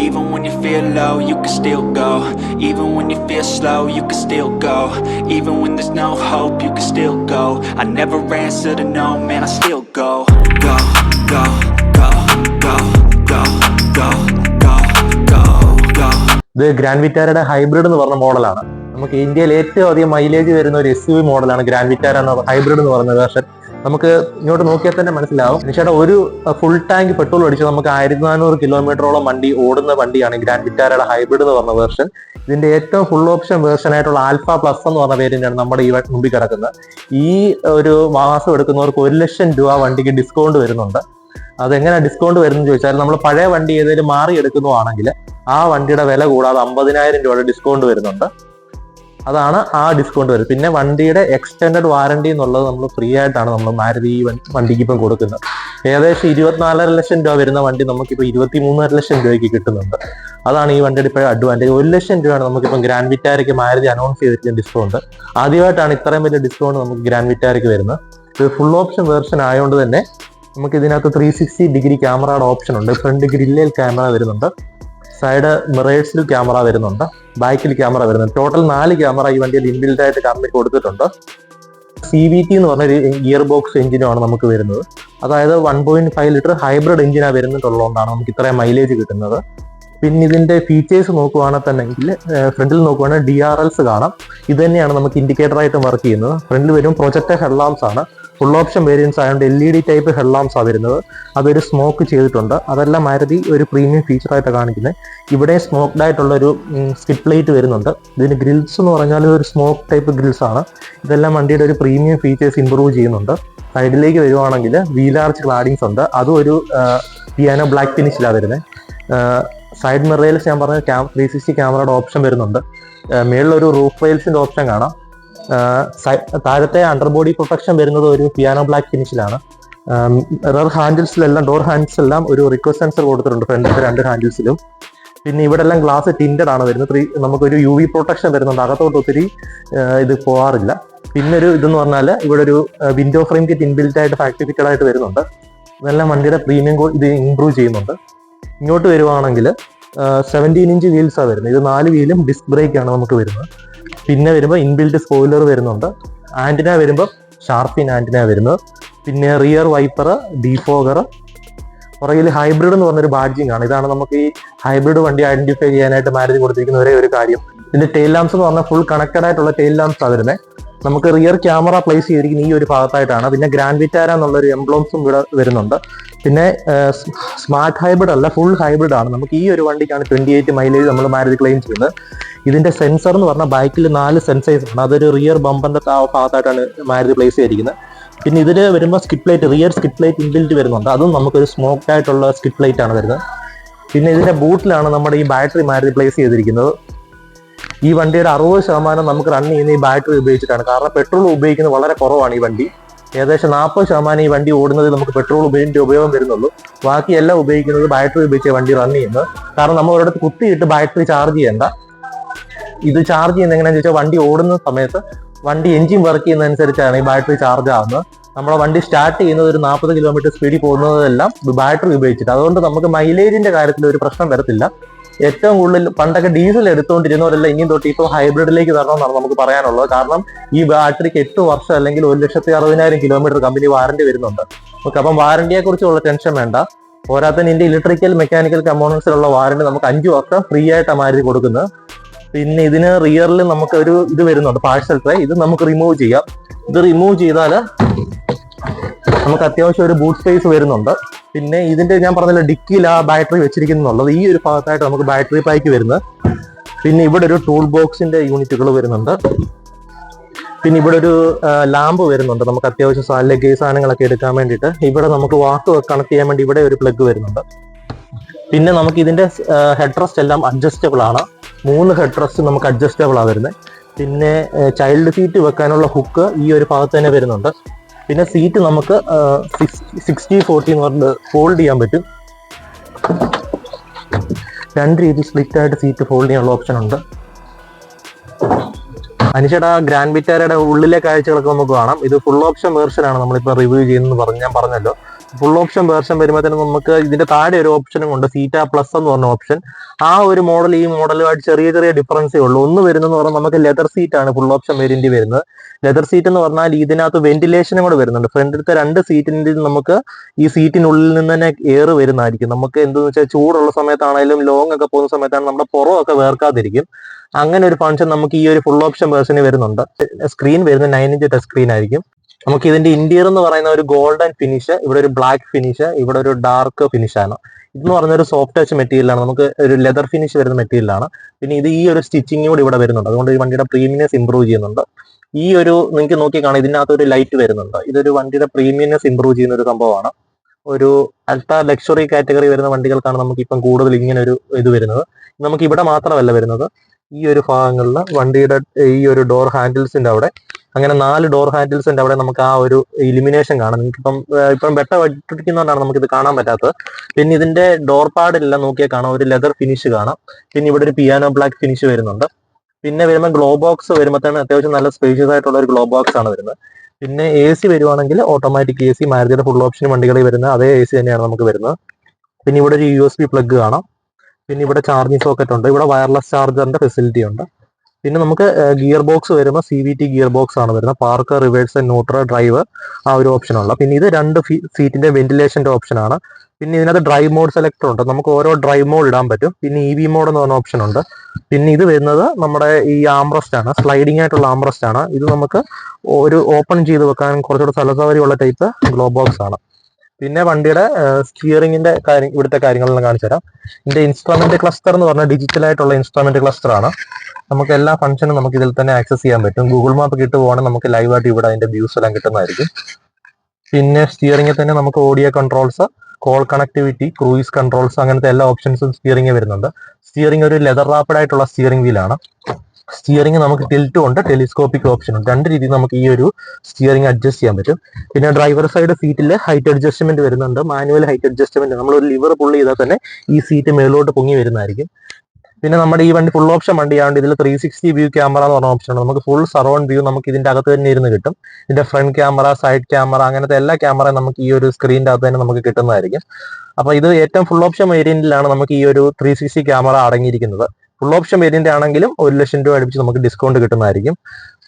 Even when you feel low, you can still go. Even when you feel slow, you can still go. Even when there's no hope, you can still go. I never answer to no, man, I still go. Go, go, go, go, go, go, go, go, go. ഇത് grand വിറ്റാരയുടെ hybrid എന്ന് പറഞ്ഞ മോഡലാണ് നമുക്ക് ഇന്ത്യയിൽ ഏറ്റവും അധികം mileage വരുന്ന ഒരു എസ് യു വി മോഡലാണ് ഗ്രാൻഡ് വിറ്റാര എന്ന ഹൈബ്രിഡ് എന്ന് നമുക്ക് ഇങ്ങോട്ട് നോക്കിയാൽ തന്നെ മനസ്സിലാവും. നിഷയുടെ ഒരു ഫുൾ ടാങ്ക് പെട്രോൾ അടിച്ച് നമുക്ക് ആയിരത്തി നാനൂറ് കിലോമീറ്ററോളം വണ്ടി ഓടുന്ന വണ്ടിയാണ് ഗ്രാൻഡ് വിറ്റാരയുടെ ഹൈബ്രിഡ് എന്ന് പറഞ്ഞ വേർഷൻ ഇതിന്റെ ഏറ്റവും ഫുൾ ഓപ്ഷൻ വേർഷൻ ആയിട്ടുള്ള ആൽഫ പ്ലസ് എന്ന് പറഞ്ഞ പേരിന്റാണ് നമ്മുടെ ഈ മുമ്പിൽ കിടക്കുന്നത്. ഈ ഒരു മാസം എടുക്കുന്നവർക്ക് ഒരു ലക്ഷം രൂപ വണ്ടിക്ക് ഡിസ്കൗണ്ട് വരുന്നുണ്ട്. അതെങ്ങനെ ഡിസ്കൗണ്ട് വരുന്നത് ചോദിച്ചാൽ നമ്മൾ പഴയ വണ്ടി ഏതെങ്കിലും മാറി എടുക്കുന്നതാണെങ്കിൽ ആ വണ്ടിയുടെ വില കൂടാതെ അമ്പതിനായിരം രൂപയുടെ ഡിസ്കൗണ്ട് വരുന്നുണ്ട്. അതാണ് ആ ഡിസ്കൗണ്ട് വരുന്നത്. പിന്നെ വണ്ടിയുടെ എക്സ്റ്റൻഡഡ് വാറണ്ടി എന്നുള്ളത് നമ്മൾ ഫ്രീ ആയിട്ടാണ് നമ്മൾ മാരുതി വണ്ടിക്ക് ഇപ്പം കൊടുക്കുന്നത്. ഏകദേശം ഇരുപത്തിനാലര ലക്ഷം രൂപ വരുന്ന വണ്ടി നമുക്കിപ്പോൾ ഇരുപത്തി മൂന്നര ലക്ഷം രൂപയ്ക്ക് കിട്ടുന്നുണ്ട്. അതാണ് ഈ വണ്ടിയുടെ ഇപ്പോൾ അഡ്വാന്റേജ് ഒരു ലക്ഷം രൂപയാണ് നമുക്കിപ്പം ഗ്രാൻഡ് വിറ്റാരയ്ക്ക് മാരുതി അനൗൺസ് ചെയ്തിട്ടുള്ള ഡിസ്കൗണ്ട് ആദ്യമായിട്ടാണ് ഇത്രയും വലിയ ഡിസ്കൗണ്ട് നമുക്ക് ഗ്രാൻഡ് വിറ്റാരയ്ക്ക് വരുന്നത്. ഇത് ഫുൾ ഓപ്ഷൻ വേർഷൻ ആയതുകൊണ്ട് തന്നെ നമുക്ക് ഇതിനകത്ത് ത്രീ സിക്സ്റ്റി ഡിഗ്രി ക്യാമറയുടെ ഓപ്ഷൻ ഉണ്ട്. ഫ്രണ്ട് ഗ്രില്ലിൽ ക്യാമറ വരുന്നുണ്ട്. സൈഡ് മിറേഴ്സിൽ ക്യാമറ വരുന്നുണ്ട്. ബാക്കിൽ ക്യാമറ വരുന്നുണ്ട്. ടോട്ടൽ നാല് ക്യാമറ ഈ വണ്ടിയിൽ ഇൻബിൽഡ് ആയിട്ട് കമ്പനി കൊടുത്തിട്ടുണ്ട്. സി വി ടി എന്ന് പറഞ്ഞ ഒരു ഗിയർ ബോക്സ് എഞ്ചിനുമാണ് നമുക്ക് വരുന്നത്. അതായത് one point five litre hybrid എഞ്ചിനാണ് വരുന്നിട്ടുള്ളതുകൊണ്ടാണ് നമുക്ക് ഇത്രയും മൈലേജ് കിട്ടുന്നത്. പിന്നെ ഇതിന്റെ ഫീച്ചേഴ്സ് നോക്കുവാണെങ്കിൽ തന്നെങ്കിൽ ഫ്രണ്ടിൽ നോക്കുവാണെങ്കിൽ ഡി ആർ എൽസ് കാണാം. ഇത് തന്നെയാണ് നമുക്ക് ഇൻഡിക്കേറ്റർ ആയിട്ട് വർക്ക് ചെയ്യുന്നത്. ഫ്രണ്ടിൽ വരും പ്രൊജക്ടർ ഹെഡ്ലാംസ് ആണ്. ഫുൾ ഓപ്ഷൻ വേരിയൻസ് ആയതുകൊണ്ട് L E D type headlamps ആണ് വരുന്നത്. അതൊരു സ്മോക്ക് ചെയ്തിട്ടുണ്ട്. അതെല്ലാം മാരുതി ഒരു പ്രീമിയം ഫീച്ചർ ആയിട്ട് കാണിക്കുന്നത്. ഇവിടെ സ്മോക്ഡ് ആയിട്ടുള്ള ഒരു സ്കിപ്പ് പ്ലേറ്റ് വരുന്നുണ്ട്. ഇതിന് ഗ്രിൽസ് എന്ന് പറഞ്ഞാൽ ഒരു സ്മോക്ക് ടൈപ്പ് ഗ്രിൽസ് ആണ്. ഇതെല്ലാം വണ്ടിയുടെ ഒരു പ്രീമിയം ഫീച്ചേഴ്സ് ഇമ്പ്രൂവ് ചെയ്യുന്നുണ്ട്. സൈഡിലേക്ക് വരുവാണെങ്കിൽ വീലാർച്ച് ക്ലാഡിങ്സ് ഉണ്ട്. അതും ഒരു പിയാനോ ബ്ലാക്ക് ഫിനിഷിലാണ് വരുന്നത് സൈഡ് മിറയിൽസ് ഞാൻ പറഞ്ഞ ക്യാം ത്രീ സിക്സ്റ്റി ക്യാമറയുടെ ഓപ്ഷൻ വരുന്നുണ്ട്. മേളിലൊരു റൂഫ് റെയിൽസിന്റെ ഓപ്ഷൻ കാണാം. താഴത്തെ അണ്ടർ ബോഡി പ്രൊട്ടക്ഷൻ വരുന്നത് ഒരു പിയാനോ ബ്ലാക്ക് ഫിനിഷിലാണ് റർ ഹാൻഡിൽസിലെല്ലാം ഡോർ ഹാൻഡിൽസ് എല്ലാം ഒരു റിക്വസ്റ്റ് സെൻസർ കൊടുത്തിട്ടുണ്ട് ഫ്രണ്ടിലത്തെ രണ്ട് ഹാൻഡിൽസിലും പിന്നെ ഇവിടെ എല്ലാം ഗ്ലാസ് ടിന്റഡ് ആണ് വരുന്നത്. ത്രീ നമുക്കൊരു യു വി പ്രൊട്ടക്ഷൻ വരുന്നുണ്ട്. അകത്തോട്ട് ഒത്തിരി ഇത് പോകാറില്ല പിന്നെ ഒരു ഇതെന്ന് പറഞ്ഞാൽ ഇവിടെ ഒരു വിൻഡോ ഫ്രെയിം കിറ്റ് ഇൻബിൽറ്റ് ആയിട്ട് ഫാക്ടറി ഫിറ്റഡ് ആയിട്ട് വരുന്നുണ്ട് ഇതെല്ലാം വണ്ടിയുടെ പ്രീമിയം ഇത് ഇംപ്രൂവ് ചെയ്യുന്നുണ്ട്. ഇങ്ങോട്ട് വരുവാണെങ്കിൽ സെവന്റീൻ ഇഞ്ച് വീൽസാണ് വരുന്നത്. ഇത് നാല് വീലും ഡിസ്ക് ബ്രേക്ക് ആണ് നമുക്ക് വരുന്നത്. പിന്നെ വരുമ്പോൾ ഇൻബിൽറ്റ് സ്പോയിലർ വരുന്നുണ്ട്. ആന്റിന വരുമ്പോൾ ഷാർപ്പിൻ ആന്റിന വരുന്നത്. പിന്നെ റിയർ വൈപ്പർ ഡീഫോഗർ പുറകിൽ ഹൈബ്രിഡ് എന്ന് പറഞ്ഞൊരു ബാഡ്ജിങ് ആണ്. ഇതാണ് നമുക്ക് ഈ ഹൈബ്രിഡ് വണ്ടി ഐഡന്റിഫൈ ചെയ്യാനായിട്ട് മാരുതി കൊടുത്തിരിക്കുന്ന ഒരേ ഒരു കാര്യം. ഇതിന്റെ ടെയിൽ ലാംസ് എന്ന് പറഞ്ഞാൽ ഫുൾ കണക്റ്റഡ് ആയിട്ടുള്ള ടെയിൽ ലാംസ് ആണ് വരുന്നത് നമുക്ക് റിയർ ക്യാമറ പ്ലേസ് ചെയ്തിരിക്കുന്ന ഈ ഒരു ഭാഗത്തായിട്ടാണ്. പിന്നെ ഗ്രാൻഡ് വിറ്റാര എന്നുള്ള ഒരു എംബ്ലോംസും ഇവിടെ വരുന്നുണ്ട്. പിന്നെ സ്മാർട്ട് ഹൈബ്രിഡ് അല്ല ഫുൾ ഹൈബ്രിഡ് ആണ്. നമുക്ക് ഈ ഒരു വണ്ടിക്കാണ് ട്വന്റി എയ്റ്റ് മൈലേജ് നമ്മൾ മാരുതി ക്ലെയിം ചെയ്യുന്നത് ഇതിന്റെ സെൻസർ എന്ന് പറഞ്ഞാൽ ബൈക്കിൽ നാല് സെൻസേഴ്സ് ആണ് അതൊരു റിയർ ബമ്പറിന്റെ ഭാഗത്തായിട്ടാണ് മാരുതി പ്ലേസ് ചെയ്തിരിക്കുന്നത്. പിന്നെ ഇതിൽ വരുമ്പോൾ skid plate rear skid plate inbuilt വരുന്നുണ്ട്. അതും നമുക്കൊരു സ്മോക്ഡ് ആയിട്ടുള്ള സ്കിറ്റ് പ്ലേറ്റ് ആണ് വരുന്നത്. പിന്നെ ഇതിന്റെ ബൂട്ടിലാണ് നമ്മുടെ ഈ ബാറ്ററി മാരുതി പ്ലേസ് ചെയ്തിരിക്കുന്നത്. ഈ വണ്ടിയുടെ അറുപത് ശതമാനം നമുക്ക് റൺ ചെയ്യുന്ന ഈ ബാറ്ററി ഉപയോഗിച്ചിട്ടാണ്. കാരണം പെട്രോൾ ഉപയോഗിക്കുന്നത് വളരെ കുറവാണ് ഈ വണ്ടി. ഏകദേശം നാൽപ്പത് ശതമാനം ഈ വണ്ടി ഓടുന്നത് നമുക്ക് പെട്രോൾ ഉപയോഗിച്ച് ഉപയോഗം വരുന്നുള്ളൂ. ബാക്കി എല്ലാം ഉപയോഗിക്കുന്നത് ബാറ്ററി ഉപയോഗിച്ച് വണ്ടി റൺ ചെയ്യുന്നത് കാരണം നമ്മൾ ഒരിടത്ത് കുത്തിയിട്ട് ബാറ്ററി ചാർജ് ചെയ്യേണ്ട. ഇത് ചാർജ് ചെയ്യുന്നത് എങ്ങനെയാണെന്ന് വെച്ചാൽ വണ്ടി ഓടുന്ന സമയത്ത് വണ്ടി എഞ്ചിൻ വർക്ക് ചെയ്യുന്നതനുസരിച്ചാണ് ഈ ബാറ്ററി ചാർജ് ആവുന്നത്. നമ്മുടെ വണ്ടി സ്റ്റാർട്ട് ചെയ്യുന്നത് ഒരു നാൽപ്പത് കിലോമീറ്റർ സ്പീഡിൽ പോകുന്നതെല്ലാം ബാറ്ററി ഉപയോഗിച്ചിട്ട്. അതുകൊണ്ട് നമുക്ക് മൈലേജിന്റെ കാര്യത്തിൽ ഒരു പ്രശ്നം വരത്തില്ല. ഏറ്റവും കൂടുതൽ പണ്ടൊക്കെ ഡീസൽ എടുത്തുകൊണ്ടിരുന്നവരല്ല ഇനിയും തൊട്ട് ഇപ്പോൾ ഹൈബ്രിഡിലേക്ക് തരണമെന്നാണ് നമുക്ക് പറയാനുള്ളത്. കാരണം ഈ ബാറ്ററിക്ക് എട്ട് വർഷം അല്ലെങ്കിൽ ഒരു ലക്ഷത്തി അറുപതിനായിരം കിലോമീറ്റർ കമ്പനി വാറന്റി വരുന്നുണ്ട്. നമുക്ക് അപ്പം വാറന്റിയെ കുറിച്ചുള്ള ടെൻഷൻ വേണ്ട. പോരാത്തന്നെ ഇതിന്റെ ഇലക്ട്രിക്കൽ മെക്കാനിക്കൽ കമ്പോണൻസിലുള്ള വാറന്റി നമുക്ക് അഞ്ച് വർഷം ഫ്രീ ആയിട്ട് മാരുതി കൊടുക്കുന്നത്. പിന്നെ ഇതിന് റിയറിൽ നമുക്ക് ഒരു ഇത് വരുന്നുണ്ട് പാഴ്സൽ ട്രേ ഇത് നമുക്ക് റിമൂവ് ചെയ്യാം. ഇത് റിമൂവ് ചെയ്താൽ നമുക്ക് അത്യാവശ്യം ഒരു ബൂട്ട് സ്പേസ് വരുന്നുണ്ട്. പിന്നെ ഇതിന്റെ ഞാൻ പറഞ്ഞല്ലോ ഡിക്കിയിൽ ആ ബാറ്ററി വെച്ചിരിക്കുന്നുള്ളത് ഈ ഒരു ഭാഗത്തായിട്ട് നമുക്ക് ബാറ്ററി പാക്ക് വരുന്നത്. പിന്നെ ഇവിടെ ഒരു ടൂൾ ബോക്സിന്റെ യൂണിറ്റുകൾ വരുന്നുണ്ട്. പിന്നെ ഇവിടെ ഒരു ലാമ്പ് വരുന്നുണ്ട്. നമുക്ക് അത്യാവശ്യം ലഗേജ് സാധനങ്ങളൊക്കെ എടുക്കാൻ വേണ്ടിയിട്ട്. ഇവിടെ നമുക്ക് വാക്ക് കണക്ട് ചെയ്യാൻ വേണ്ടി ഇവിടെ ഒരു പ്ലഗ് വരുന്നുണ്ട്. പിന്നെ നമുക്ക് ഇതിന്റെ ഹെഡ് റെസ്റ്റ് എല്ലാം അഡ്ജസ്റ്റബിൾ ആണ്. മൂന്ന് ഹെഡ് റെസ്റ്റ് നമുക്ക് അഡ്ജസ്റ്റബിൾ ആണ് വരുന്നത്. പിന്നെ ചൈൽഡ് സീറ്റ് വെക്കാനുള്ള ഹുക്ക് ഈ ഒരു ഭാഗത്ത് തന്നെ വരുന്നുണ്ട്. പിന്നെ സീറ്റ് നമുക്ക് സിക്സ്റ്റി ഫോർട്ടി എന്ന് പറഞ്ഞത് ഫോൾഡ് ചെയ്യാൻ പറ്റും. രണ്ട് രീതി സ്പ്ലിറ്റ് ആയിട്ട് സീറ്റ് ഫോൾഡ് ചെയ്യാനുള്ള ഓപ്ഷൻ ഉണ്ട്. അനുഷേടാ ഗ്രാൻഡ് വിറ്റാരയുടെ ഉള്ളിലെ കാഴ്ചകളൊക്കെ നമുക്ക് കാണാം. ഇത് ഫുൾ ഓപ്ഷൻ വേർഷനാണ് നമ്മളിപ്പോൾ റിവ്യൂ ചെയ്യുന്നത് പറഞ്ഞ് ഞാൻ പറഞ്ഞല്ലോ. ഫുൾ ഓപ്ഷൻ വേർഷൻ വരുമ്പോൾ തന്നെ നമുക്ക് ഇതിന്റെ താഴെ ഒരു ഓപ്ഷനും ഉണ്ട്. സീറ്റ പ്ലസ് എന്ന് പറഞ്ഞ ഓപ്ഷൻ ആ ഒരു മോഡൽ ഈ മോഡലുമായിട്ട് ചെറിയ ചെറിയ ഡിഫറൻസേ ഉള്ളൂ. ഒന്ന് വരുന്നതെന്ന് പറഞ്ഞാൽ നമുക്ക് ലെതർ സീറ്റ് ആണ് ഫുൾ ഓപ്ഷൻ വേരിയന്റ് വരുന്നത്. ലെതർ സീറ്റ് എന്ന് പറഞ്ഞാൽ ഇതിനകത്ത് വെന്റിലേഷനും കൂടെ വരുന്നുണ്ട്. ഫ്രണ്ടിലത്തെ രണ്ട് സീറ്റിന്റെ നമുക്ക് ഈ സീറ്റിനുള്ളിൽ നിന്ന് തന്നെ എയർ വരുന്നതായിരിക്കും. നമുക്ക് എന്തെന്ന് വെച്ചാൽ ചൂടുള്ള സമയത്താണെങ്കിലും ലോങ് ഒക്കെ പോകുന്ന സമയത്താണ് നമ്മുടെ പുറമൊക്കെ വേർക്കാതിരിക്കും. അങ്ങനെ ഒരു ഫംഗ്ഷൻ നമുക്ക് ഈ ഒരു ഫുൾ ഓപ്ഷൻ വേർഷന് വരുന്നുണ്ട്. സ്ക്രീൻ വരുന്നത് നയൻ ഇഞ്ച് ടച്ച് സ്ക്രീൻ ആയിരിക്കും. നമുക്ക് ഇതിന്റെ ഇന്റീരിയർ എന്ന് പറയുന്ന ഒരു ഗോൾഡൻ ഫിനിഷ് ഇവിടെ ഒരു ബ്ലാക്ക് ഫിനിഷ് ഇവിടെ ഒരു ഡാർക്ക് ഫിനിഷ് ആണ്. ഇതെന്ന് പറഞ്ഞ ഒരു സോഫ്റ്റ് ടച്ച് മെറ്റീരിയൽ ആണ്. നമുക്ക് ഒരു ലെതർ ഫിനിഷ് വരുന്ന മെറ്റീരിയൽ ആണ്. പിന്നെ ഇത് ഈ ഒരു സ്റ്റിച്ചിങ് കൂടി ഇവിടെ വരുന്നുണ്ട്. അതുകൊണ്ട് ഈ വണ്ടിയുടെ പ്രീമിയസ് ഇംപ്രൂവ് ചെയ്യുന്നുണ്ട്. ഈ ഒരു നിങ്ങൾക്ക് നോക്കി കാണാം ഇതിനകത്ത് ഒരു ലൈറ്റ് വരുന്നുണ്ട്. ഇതൊരു വണ്ടിയുടെ പ്രീമിയസ് ഇംപ്രൂവ് ചെയ്യുന്ന ഒരു സംഭവമാണ്. ഒരു അൾട്രാ ലക്ഷറി കാറ്റഗറി വരുന്ന വണ്ടികൾക്കാണ് നമുക്ക് ഇപ്പം കൂടുതൽ ഇങ്ങനെ ഒരു ഇത് വരുന്നത്. നമുക്ക് ഇവിടെ മാത്രമല്ല വരുന്നത്. ഈ ഒരു ഭാഗങ്ങളിൽ വണ്ടിയുടെ ഈ ഒരു ഡോർ ഹാൻഡിൽസിന്റെ അവിടെ അങ്ങനെ നാല് ഡോർ ഹാൻഡിൽസ് ഉണ്ട് അവിടെ നമുക്ക് ആ ഒരു ഇലിമിനേഷൻ കാണാം. നിങ്ങൾക്ക് ഇപ്പം ഇപ്പം വെട്ട വട്ടിരിക്കുന്നതുകൊണ്ടാണ് നമുക്ക് ഇത് കാണാൻ പറ്റാത്തത്. പിന്നെ ഇതിന്റെ ഡോർ പാഡിലെല്ലാം നോക്കിയാൽ കാണാം. ഒരു ലെതർ ഫിനിഷ് കാണാം. പിന്നെ ഇവിടെ ഒരു പിയാനോ ബ്ലാക്ക് ഫിനിഷ് വരുന്നുണ്ട്. പിന്നെ വരുമ്പോൾ ഗ്ലോ ബോക്സ് വരുമ്പോഴത്തേന് അത്യാവശ്യം നല്ല സ്പേഷ്യസ് ആയിട്ടുള്ള ഒരു ഗ്ലോ ബോക്സ് ആണ് വരുന്നത്. പിന്നെ എ സി വരുവാണെങ്കിൽ ഓട്ടോമാറ്റിക് എ സി മാരുതിയുടെ ഫുൾ ഓപ്ഷൻ വണ്ടികളിൽ വരുന്ന അതേ എ സി തന്നെയാണ് നമുക്ക് വരുന്നത്. പിന്നെ ഇവിടെ ഒരു യു എസ് ബി പ്ലഗ് കാണാം. പിന്നെ ഇവിടെ ചാർജിങ് സോക്കറ്റ് ഉണ്ട്. ഇവിടെ വയർലെസ് ചാർജറിന്റെ ഫെസിലിറ്റി ഉണ്ട്. പിന്നെ നമുക്ക് ഗിയർ ബോക്സ് വരുമ്പോൾ C V T gear box ആണ് വരുന്നത്. പാർക്ക് റിവേഴ്സ് ന്യൂട്രൽ ഡ്രൈവ് ആ ഒരു ഓപ്ഷൻ ഉള്ള. പിന്നെ ഇത് രണ്ട് സീറ്റിന്റെ വെന്റിലേഷന്റെ ഓപ്ഷൻ ആണ്. പിന്നെ ഇതിനകത്ത് ഡ്രൈവ് മോഡ് സെലക്ടർ ഉണ്ട്. നമുക്ക് ഓരോ ഡ്രൈവ് മോഡ് ഇടാൻ പറ്റും. പിന്നെ ഇ വി മോഡ് എന്ന് പറഞ്ഞ ഓപ്ഷൻ ഉണ്ട്. പിന്നെ ഇത് വരുന്നത് നമ്മുടെ ഈ ആംറസ്റ്റ് ആണ്. സ്ലൈഡിംഗ് ആയിട്ടുള്ള ആംറസ്റ്റ് ആണ്. ഇത് നമുക്ക് ഒരു ഓപ്പൺ ചെയ്ത് വെക്കാൻ കുറച്ചുകൂടെ സ്ഥലസൗകര്യമുള്ള ടൈപ്പ് ഗ്ലോ ബോക്സ് ആണ്. പിന്നെ വണ്ടിയുടെ സ്റ്റിയറിംഗിന്റെ കാര്യം ഇവിടുത്തെ കാര്യങ്ങളെല്ലാം കാണിച്ചു തരാം. ഇതിന്റെ ഇൻസ്ട്രുമെന്റ് ക്ലസ്റ്റർ എന്ന് പറഞ്ഞാൽ ഡിജിറ്റൽ ആയിട്ടുള്ള ഇൻസ്ട്രുമെന്റ് ക്ലസ്റ്റർ ആണ്. നമുക്ക് എല്ലാ ഫംഗ്ഷനും നമുക്ക് ഇതിൽ തന്നെ ആക്സസ് ചെയ്യാൻ പറ്റും. ഗൂഗിൾ മാപ്പ് കിട്ടു പോകണമെങ്കിൽ നമുക്ക് ലൈവായിട്ട് ഇവിടെ അതിന്റെ വ്യൂസ് എല്ലാം കിട്ടുന്നതായിരിക്കും. പിന്നെ സ്റ്റിയറിംഗിൽ തന്നെ നമുക്ക് audio controls call connectivity cruise controls അങ്ങനത്തെ എല്ലാ ഓപ്ഷൻസും സ്റ്റിയറിംഗ് വരുന്നുണ്ട്. സ്റ്റിയറിംഗ് ഒരു ലെതർ റാപ്പഡ് ആയിട്ടുള്ള സ്റ്റിയറിംഗ് വീലാണ് സ്റ്റിയറിംഗ് നമുക്ക് ടിൽറ്റും ഉണ്ട് ടെലിസ്കോപ്പിക് ഓപ്ഷൻ ഉണ്ട്. രണ്ട് രീതിയിൽ നമുക്ക് ഈ ഒരു സ്റ്റിയറിംഗ് അഡ്ജസ്റ്റ് ചെയ്യാൻ പറ്റും. പിന്നെ ഡ്രൈവർ സൈഡ് സീറ്റിൽ ഹൈറ്റ് അഡ്ജസ്റ്റ്മെന്റ് വരുന്നുണ്ട്. മാനുവൽ ഹൈറ്റ് അഡ്ജസ്റ്റ്മെന്റ് നമ്മൾ ഒരു ലിവർ പുള്ളി ചെയ്താൽ തന്നെ ഈ സീറ്റ് മേലോട്ട് പൊങ്ങി വരുന്നതായിരിക്കും. പിന്നെ നമ്മുടെ ഈ വണ്ടി ഫുൾ ഓപ്ഷൻ വണ്ടിയാണ്ട് ഇതിൽ ത്രീ സിക്സ്റ്റി വ്യൂ ക്യാമറ എന്ന് പറഞ്ഞ ഓപ്ഷൻ ഉണ്ട്. നമുക്ക് ഫുൾ സറൗണ്ട് വ്യൂ നമുക്ക് ഇതിന്റെ അകത്ത് തന്നെ ഇരുന്ന് കിട്ടും. ഇതിന്റെ ഫ്രണ്ട് ക്യാമറ സൈഡ് ക്യാമറ അങ്ങനത്തെ എല്ലാ ക്യാമറയും നമുക്ക് ഈ ഒരു സ്ക്രീനിന്റെ അകത്ത് തന്നെ നമുക്ക് കിട്ടുന്നതായിരിക്കും. അപ്പൊ ഇത് ഏറ്റവും ഫുൾ ഓപ്ഷൻ വേരിയന്റിലാണ് നമുക്ക് ഈ ഒരു ത്രീ സിക്സ്റ്റി ക്യാമറ അടങ്ങിയിരിക്കുന്നത്. ഫുൾ ഓപ്ഷൻ വേരിയന്റ് ആണെങ്കിലും ഒരു ലക്ഷം രൂപ അടുപ്പിച്ച് നമുക്ക് ഡിസ്കൗണ്ട് കിട്ടുന്നതായിരിക്കും.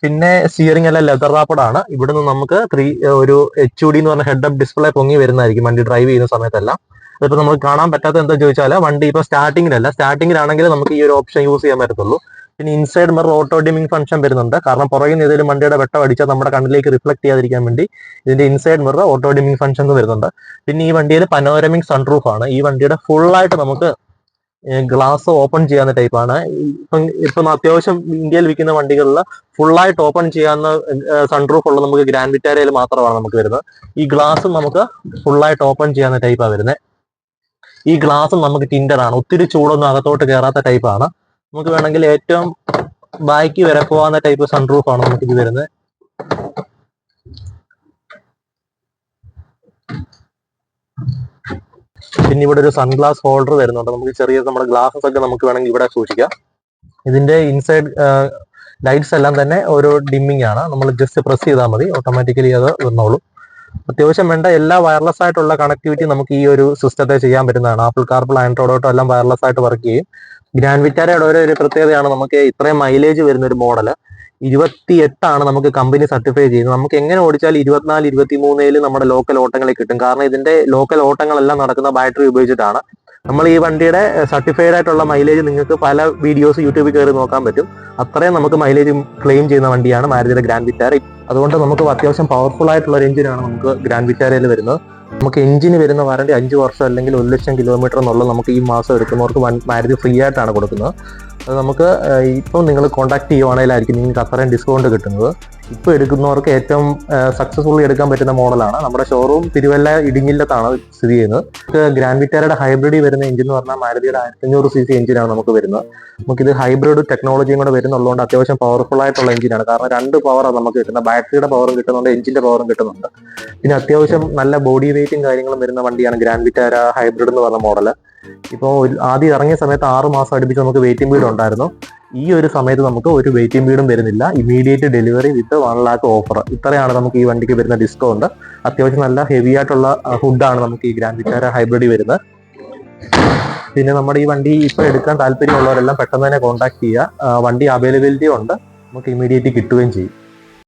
പിന്നെ സിയറിംഗ് അല്ല ലെതർ റാപ്പഡാണ് ഇവിടുന്ന് നമുക്ക് ത്രീ ഒരു എച്ച് ഡി എന്ന് പറഞ്ഞ ഹെഡ് അപ്പ് ഡിസ്പ്ലേ പൊങ്ങി വരുന്നതായിരിക്കും വണ്ടി ഡ്രൈവ് ചെയ്യുന്ന സമയത്തെല്ലാം. അതിപ്പോൾ നമുക്ക് കാണാൻ പറ്റാത്ത എന്താ ചോദിച്ചാൽ വണ്ടി ഇപ്പോൾ സ്റ്റാർട്ടിങ്ങിലല്ല സ്റ്റാർട്ടിങ്ങിലാണെങ്കിൽ നമുക്ക് ഈ ഒരു ഓപ്ഷൻ യൂസ് ചെയ്യാൻ പറ്റത്തുള്ളൂ. പിന്നെ inside mirror auto dimming function വരുന്നുണ്ട്. കാരണം പുറകിൽ നിന്ന് ഏതെങ്കിലും വണ്ടിയുടെ വെട്ടം അടിച്ചാൽ നമ്മുടെ കണ്ണിലേക്ക് റിഫ്ലക്ട് ചെയ്യാതിരിക്കാൻ വേണ്ടി ഇതിന്റെ inside mirror auto dimming function വരുന്നുണ്ട്. പിന്നെ ഈ വണ്ടിയിൽ പനോരമിക് സൺറൂഫ് ആണ്. ഈ വണ്ടിയുടെ ഫുൾ ആയിട്ട് നമുക്ക് ഗ്ലാസ് ഓപ്പൺ ചെയ്യാവുന്ന ടൈപ്പാണ് ഇപ്പം ഇപ്പം അത്യാവശ്യം ഇന്ത്യയിൽ വിൽക്കുന്ന വണ്ടികളിൽ ഫുള്ളായിട്ട് ഓപ്പൺ ചെയ്യാവുന്ന സൺറൂഫ് ഉള്ള നമുക്ക് ഗ്രാൻഡ് വിറ്റാരയിൽ മാത്രമാണ് നമുക്ക് വരുന്നത്. ഈ ഗ്ലാസ് നമുക്ക് ഫുള്ളായിട്ട് ഓപ്പൺ ചെയ്യാവുന്ന ടൈപ്പാണ് വരുന്നത് ഈ ഗ്ലാസ് നമുക്ക് ടിൻഡർ ആണ്. ഒത്തിരി ചൂടൊന്നും അകത്തോട്ട് കയറാത്ത ടൈപ്പാണ് നമുക്ക് വേണമെങ്കിൽ ഏറ്റവും ബാക്കി വരെ പോകാവുന്ന ടൈപ്പ് സൺറൂഫ് ആണ് നമുക്ക് ഇത് വരുന്നത്. പിന്നെ ഇവിടെ ഒരു സൺഗ്ലാസ് ഹോൾഡർ വരുന്നുണ്ട്. നമുക്ക് ചെറിയ നമ്മുടെ ഗ്ലാസസ് ഒക്കെ നമുക്ക് വേണമെങ്കിൽ ഇവിടെ സൂക്ഷിക്കാം. ഇതിന്റെ ഇൻസൈഡ് ലൈറ്റ്സ് എല്ലാം തന്നെ ഓരോ ഡിമ്മിങ് ആണ്. നമ്മൾ ജസ്റ്റ് പ്രസ് ചെയ്താൽ മതി. ഓട്ടോമാറ്റിക്കലി അത് വന്നോളൂ. അത്യാവശ്യം വേണ്ട എല്ലാ വയർലെസ് ആയിട്ടുള്ള കണക്ടിവിറ്റി നമുക്ക് ഈ ഒരു സിസ്റ്റത്തെ ചെയ്യാൻ പറ്റുന്നതാണ്. ആപ്പിൾ കാർപ്പിൾ ആൻഡ്രോയിഡ് ഓട്ടോ എല്ലാം വയർലെസ് ആയിട്ട് വർക്ക് ചെയ്യും. ഗ്രാൻഡ് വിറ്റാരയുടെ ഒരു പ്രത്യേകതയാണ് നമുക്ക് ഇത്രയും മൈലേജ് വരുന്ന ഒരു മോഡൽ ഇരുപത്തി എട്ടാണ് നമുക്ക് കമ്പനി സർട്ടിഫൈ ചെയ്യുന്നത്. നമുക്ക് എങ്ങനെ ഓടിച്ചാൽ ഇരുപത്തിനാല് ഇരുപത്തി മൂന്നിൽ നമ്മുടെ ലോക്കൽ ഓട്ടങ്ങളെ കിട്ടും. കാരണം ഇതിന്റെ ലോക്കൽ ഓട്ടങ്ങളെല്ലാം നടക്കുന്ന ബാറ്ററി ഉപയോഗിച്ചിട്ടാണ്. നമ്മൾ ഈ വണ്ടിയുടെ സർട്ടിഫൈഡ് ആയിട്ടുള്ള മൈലേജ് നിങ്ങൾക്ക് പല വീഡിയോസ് യൂട്യൂബിൽ കയറി നോക്കാൻ പറ്റും. അത്രയും നമുക്ക് മൈലേജ് ക്ലെയിം ചെയ്യുന്ന വണ്ടിയാണ് മാരുതിയുടെ ഗ്രാൻഡ് വിറ്റാര അതുകൊണ്ട് നമുക്ക് അത്യാവശ്യം പവർഫുൾ ആയിട്ടുള്ള ഒരു എഞ്ചിനാണ് നമുക്ക് ഗ്രാൻഡ് വിറ്റാരയിൽ വരുന്നത്. നമുക്ക് എഞ്ചിന് വരുന്ന വാറണ്ടി അഞ്ച് വർഷം അല്ലെങ്കിൽ ഒരു ലക്ഷം കിലോമീറ്റർ എന്നുള്ളത് നമുക്ക് ഈ മാസം എടുക്കുന്നവർക്ക് മാരുതി ഫ്രീ ആയിട്ടാണ് കൊടുക്കുന്നത്. അത് നമുക്ക് ഇപ്പം നിങ്ങൾ കോൺടാക്ട് ചെയ്യുവാണെങ്കിലായിരിക്കും നിങ്ങൾക്ക് അത്രയും ഡിസ്കൗണ്ട് കിട്ടുന്നത്. ഇപ്പോൾ എടുക്കുന്നവർക്ക് ഏറ്റവും സക്സസ്ഫുള്ളി എടുക്കാൻ പറ്റുന്ന മോഡലാണ്. നമ്മുടെ ഷോറൂം തിരുവല്ല ഇടിങ്ങില്ലത്താണ് സ്ഥിതി ചെയ്യുന്നത്. നമുക്ക് ഗ്രാൻഡ് വിറ്റാരയുടെ ഹൈബ്രിഡ് വരുന്ന എഞ്ചിൻ എന്ന് പറഞ്ഞാൽ മാരുതിയുടെ ആയിരത്തഞ്ഞൂറ് സി സി എഞ്ചിനാണ് നമുക്ക് വരുന്നത്. നമുക്കിത് ഹൈബ്രിഡ് ടെക്നോളജിയും കൂടെ വരുന്നുള്ളതുകൊണ്ട് അത്യാവശ്യം പവർഫുൾ ആയിട്ടുള്ള എഞ്ചിനാണ് കാരണം രണ്ട് പവറാണ് നമുക്ക് കിട്ടുന്നത്. ബാറ്ററിയുടെ പവറും കിട്ടുന്നുണ്ട് എഞ്ചിന്റെ പവറും കിട്ടുന്നുണ്ട്. പിന്നെ അത്യാവശ്യം നല്ല ബോഡി വെയിറ്റും കാര്യങ്ങളും വരുന്ന വണ്ടിയാണ് ഗ്രാൻഡ് വിറ്റാര ഹൈബ്രിഡ് എന്ന് പറഞ്ഞ മോഡൽ ഇപ്പോൾ ആദ്യം ഇറങ്ങിയ സമയത്ത് ആറ് മാസം അടുപ്പിച്ച് നമുക്ക് വെയിറ്റിംഗ് വീട് ഉണ്ടായിരുന്നു. ഈ ഒരു സമയത്ത് നമുക്ക് ഒരു വെയിറ്റിംഗ് വീടും വരുന്നില്ല. Immediate delivery with one lakh offer ഇത്രയാണ് നമുക്ക് ഈ വണ്ടിക്ക് വരുന്ന ഡിസ്കൗണ്ട് അത്യാവശ്യം നല്ല ഹെവി ആയിട്ടുള്ള ഹുഡാണ് നമുക്ക് ഈ ഗ്രാൻഡ് വിറ്റാര ഹൈബ്രിഡ് വരുന്നത്. പിന്നെ നമ്മുടെ ഈ വണ്ടി ഇപ്പോൾ എടുക്കാൻ താല്പര്യമുള്ളവരെല്ലാം പെട്ടെന്ന് തന്നെ കോൺടാക്ട് ചെയ്യുക. വണ്ടി അവൈലബിലിറ്റി ഉണ്ട്. നമുക്ക് ഇമീഡിയറ്റ് കിട്ടുകയും ചെയ്യും.